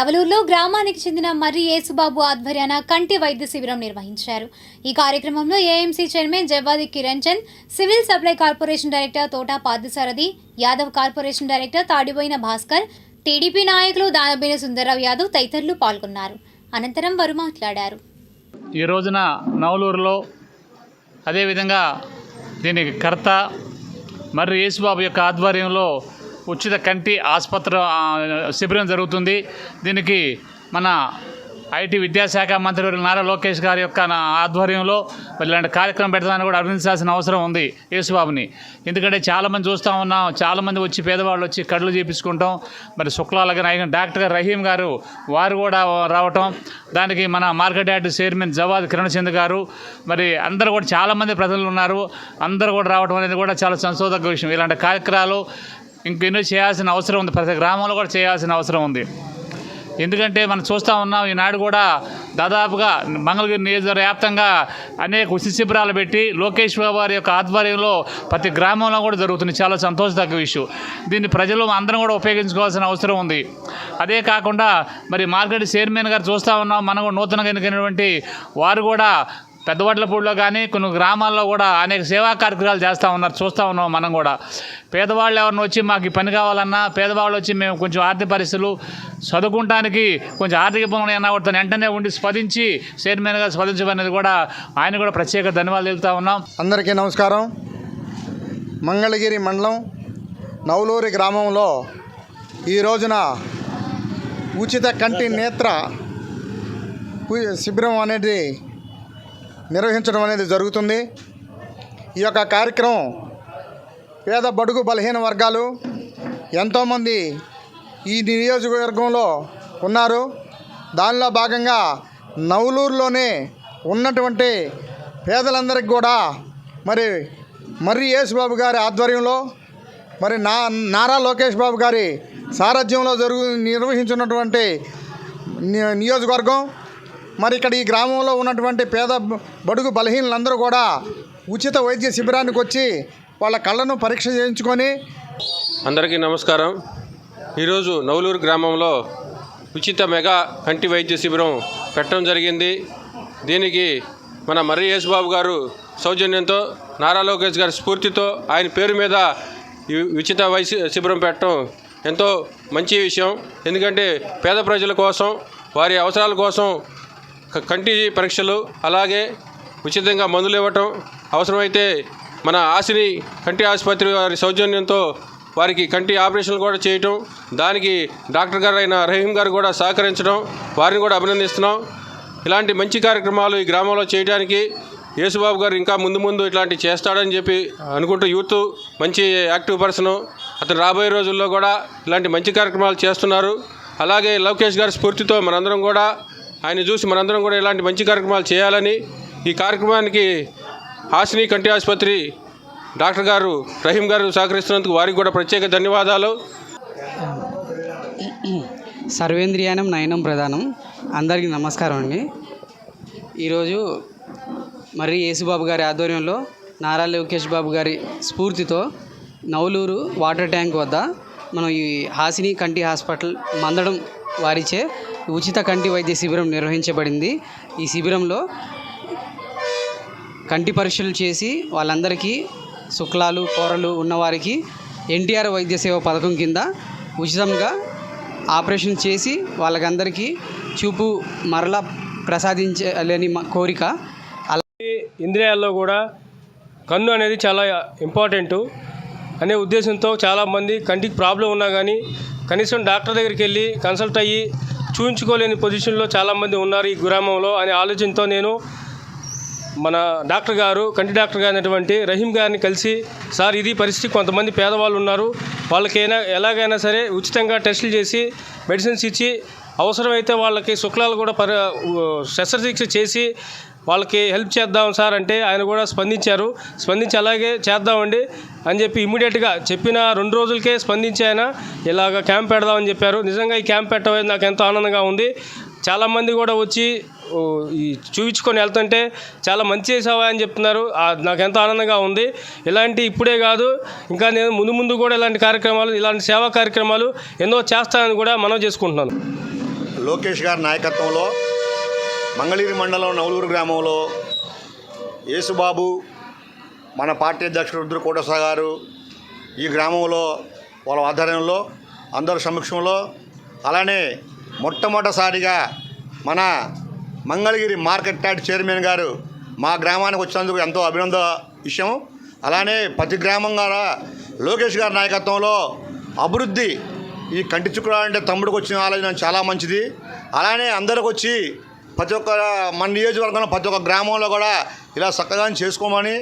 నవలూరులో గ్రామానికి చెందిన మర్రి యేసుబాబు ఆధ్వర్యాన కంటి వైద్య శిబిరం నిర్వహించారు. ఈ కార్యక్రమంలో AMC chairman Javvadi Kiran Chand civil supply corporation director Thota Parthasarathi Yadav corporation director Tadiboina Bhaskar TDP నాయకులు దానబీన సుందరరావు యాదవ్ తదితరులు పాల్గొన్నారు. అనంతరం వారు మాట్లాడారు. ఈ రోజున నవలూరులో అదేవిధంగా దీనికి కర్త మరి యేసుబాబు యొక్క ఆధ్వర్యంలో ఉచిత కంటి ఆసుపత్రి శిబిరం జరుగుతుంది. దీనికి మన ఐటీ విద్యాశాఖ మంత్రి నారా లోకేష్ గారి యొక్క ఆధ్వర్యంలో ఇలాంటి కార్యక్రమం పెడతానని కూడా అభినందించాల్సిన అవసరం ఉంది యేసుబాబుని. ఎందుకంటే చాలామంది చూస్తూ ఉన్నాం చాలామంది వచ్చి పేదవాళ్ళు వచ్చి కళ్ళు చేపించుకుంటాం. మరి శుక్లాల గారు డాక్టర్ గారు రహీం గారు వారు కూడా రావటం. దానికి మన market yard chairman Javad Kiran Chand గారు మరి అందరూ కూడా చాలామంది ప్రజలు ఉన్నారు. అందరూ కూడా రావడం అనేది కూడా చాలా సంశోధక విషయం. ఇలాంటి కార్యక్రమాలు ఇంకెన్నో చేయాల్సిన అవసరం ఉంది. ప్రతి గ్రామంలో కూడా చేయాల్సిన అవసరం ఉంది. ఎందుకంటే మనం చూస్తూ ఉన్నాం ఈనాడు కూడా దాదాపుగా మంగళగిరి నియోజకవర్గ వ్యాప్తంగా అనేక ఉచిత శిబిరాలు పెట్టి లోకేష్ బాబు వారి యొక్క ఆధ్వర్యంలో ప్రతి గ్రామంలో కూడా జరుగుతుంది చాలా సంతోషదగ్గ విషయం దీన్ని ప్రజలు అందరం కూడా ఉపయోగించుకోవాల్సిన అవసరం ఉంది. అదే కాకుండా మరి మార్కెట్ చైర్మన్ గారు చూస్తూ ఉన్నాం. మనం కూడా నూతనంగా ఎన్నికైనటువంటి వారు కూడా పెద్దవాట్లపూడిలో కానీ కొన్ని గ్రామాల్లో కూడా అనేక సేవా కార్యక్రమాలు చేస్తూ ఉన్నారు చూస్తూ ఉన్నాం మనం కూడా. పేదవాళ్ళు ఎవరిని వచ్చి మాకు ఈ పని కావాలన్నా పేదవాళ్ళు వచ్చి మేము కొంచెం ఆర్థిక పరిస్థితులు చదువుకుంటానికి కొంచెం ఆర్థిక ఇబ్బంది అయినా కూడా వెంటనే ఉండి స్పందించి చైర్మన్గా స్పదించమనేది కూడా ఆయన కూడా ప్రత్యేక ధన్యవాదాలు తెలుపుతా ఉన్నాం. అందరికీ నమస్కారం. మంగళగిరి మండలం నవలూరి గ్రామంలో ఈ రోజున ఉచిత కంటి నేత్ర శిబిరం అనేది నిర్వహించడం అనేది జరుగుతుంది. ఈ యొక్క కార్యక్రమం పేద బడుగు బలహీన వర్గాలు ఎంతోమంది ఈ నియోజకవర్గంలో ఉన్నారు. దానిలో భాగంగా నవలూరులోనే ఉన్నటువంటి పేదలందరికీ కూడా మరి మర్రి యేసుబాబు గారి ఆధ్వర్యంలో మరి నా నారా లోకేష్ బాబు గారి సారథ్యంలో జరుగు నిర్వహించినటువంటి నియోజకవర్గం మరి ఇక్కడ ఈ గ్రామంలో ఉన్నటువంటి పేద బడుగు బలహీనులందరూ కూడా ఉచిత వైద్య శిబిరానికి వచ్చి వాళ్ళ కళ్ళను పరీక్ష చేయించుకొని అందరికీ నమస్కారం. ఈరోజు నవలూరు గ్రామంలో ఉచిత మెగా కంటి వైద్య శిబిరం పెట్టడం జరిగింది. దీనికి మన మర్రి యేసుబాబు గారు సౌజన్యంతో నారా లోకేష్ గారి స్ఫూర్తితో ఆయన పేరు మీద ఈ ఉచిత వైద్య శిబిరం పెట్టడం ఎంతో మంచి విషయం. ఎందుకంటే పేద ప్రజల కోసం వారి అవసరాల కోసం కంటి పరీక్షలు అలాగే ఉచితంగా మందులు ఇవ్వటం అవసరమైతే మన ఆశని కంటి ఆసుపత్రి వారి సౌజన్యంతో వారికి కంటి ఆపరేషన్లు కూడా చేయటం దానికి డాక్టర్ గారు అయిన రహీం గారు కూడా సహకరించడం వారిని కూడా అభినందిస్తున్నాం. ఇలాంటి మంచి కార్యక్రమాలు ఈ గ్రామంలో చేయడానికి యేసుబాబు గారు ఇంకా ముందు ముందు ఇట్లాంటి చేస్తాడని చెప్పి అనుకుంటూ యూత్ మంచి యాక్టివ్ పర్సన్ అతను రాబోయే రోజుల్లో కూడా ఇలాంటి మంచి కార్యక్రమాలు చేస్తున్నారు. అలాగే లోకేష్ గారి స్ఫూర్తితో మనందరం కూడా ఆయన చూసి మనందరం కూడా ఇలాంటి మంచి కార్యక్రమాలు చేయాలని ఈ కార్యక్రమానికి హాసిని కంటి ఆసుపత్రి డాక్టర్ గారు రహీం గారు సహకరిస్తున్నందుకు వారికి కూడా ప్రత్యేక ధన్యవాదాలు. సర్వేంద్రియానం నయనం ప్రధానం. అందరికీ నమస్కారం అండి. ఈరోజు మరి యేసుబాబు గారి ఆధ్వర్యంలో నారా లోకేష్ బాబు గారి స్ఫూర్తితో నవలూరు వాటర్ ట్యాంక్ వద్ద మనం ఈ హాసిని కంటి హాస్పిటల్ మందడం వారిచే ఉచిత కంటి వైద్య శిబిరం నిర్వహించబడింది. ఈ శిబిరంలో కంటి పరీక్షలు చేసి వాళ్ళందరికీ శుక్లాలు కూరలు ఉన్నవారికి ఎన్టీఆర్ వైద్య సేవ పథకం కింద ఉచితంగా ఆపరేషన్ చేసి వాళ్ళకందరికీ చూపు మరలా ప్రసాదించాలని మా కోరిక. ఇంద్రియాల్లో కూడా కన్ను అనేది చాలా ఇంపార్టెంట్. అనే ఉద్దేశంతో చాలామంది కంటికి ప్రాబ్లం ఉన్నా కానీ కనీసం డాక్టర్ దగ్గరికి వెళ్ళి కన్సల్ట్ అయ్యి చూపించుకోలేని పొజిషన్లో చాలామంది ఉన్నారు ఈ గ్రామంలో అనే ఆలోచనతో నేను మన డాక్టర్ గారు కంటి డాక్టర్ గారినటువంటి రహీం గారిని కలిసి సార్ ఇది పరిస్థితి కొంతమంది పేదవాళ్ళు ఉన్నారు. వాళ్ళకైనా ఎలాగైనా సరే ఉచితంగా టెస్టులు చేసి మెడిసిన్స్ ఇచ్చి అవసరమైతే వాళ్ళకి శుక్లాలు కూడా పరి శస్త్రచికిత్స చేసి వాళ్ళకి హెల్ప్ చేద్దాం సార్ అంటే ఆయన కూడా స్పందించారు. స్పందించి అలాగే చేద్దామండి అని చెప్పి ఇమ్మీడియట్గా చెప్పిన రెండు రోజులకే స్పందించి ఆయన ఇలాగ క్యాంప్ పెడదామని చెప్పారు. నిజంగా ఈ క్యాంప్ పెట్టడం నాకు ఎంతో ఆనందంగా ఉంది. చాలామంది కూడా వచ్చి ఈ చూపించుకొని వెళ్తుంటే చాలా మంచి చేసావా అని చెప్తున్నారు. నాకు ఎంతో ఆనందంగా ఉంది. ఇలాంటి ఇప్పుడే కాదు ఇంకా నేను ముందు ముందు కూడా ఇలాంటి కార్యక్రమాలు ఇలాంటి సేవా కార్యక్రమాలు ఎన్నో చేస్తానని కూడా మనం చేసుకుంటున్నాను. లోకేష్ గారి నాయకత్వంలో మంగళగిరి మండలం నవలూరు గ్రామంలో యేసుబాబు మన పార్టీ అధ్యక్షుడు రుద్ర కోటసా గారు ఈ గ్రామంలో వాళ్ళ ఆధ్వర్యంలో అందరి సమక్షంలో అలానే మొట్టమొదటిసారిగా మన మంగళగిరి మార్కెట్ యార్డ్ చైర్మన్ గారు మా గ్రామానికి వచ్చినందుకు ఎంతో అభినంద విషయం. అలానే ప్రతి గ్రామం ద్వారా లోకేష్ గారి నాయకత్వంలో అభివృద్ధి ఈ కంటి చుక్కలు అంటే తమ్ముడికి వచ్చిన ఆలోచన చాలా మంచిది. అలానే అందరికి వచ్చి ప్రతి ఒక్క మన నియోజకవర్గంలో ప్రతి ఒక్క గ్రామంలో కూడా ఇలా చక్కగా చేసుకోమని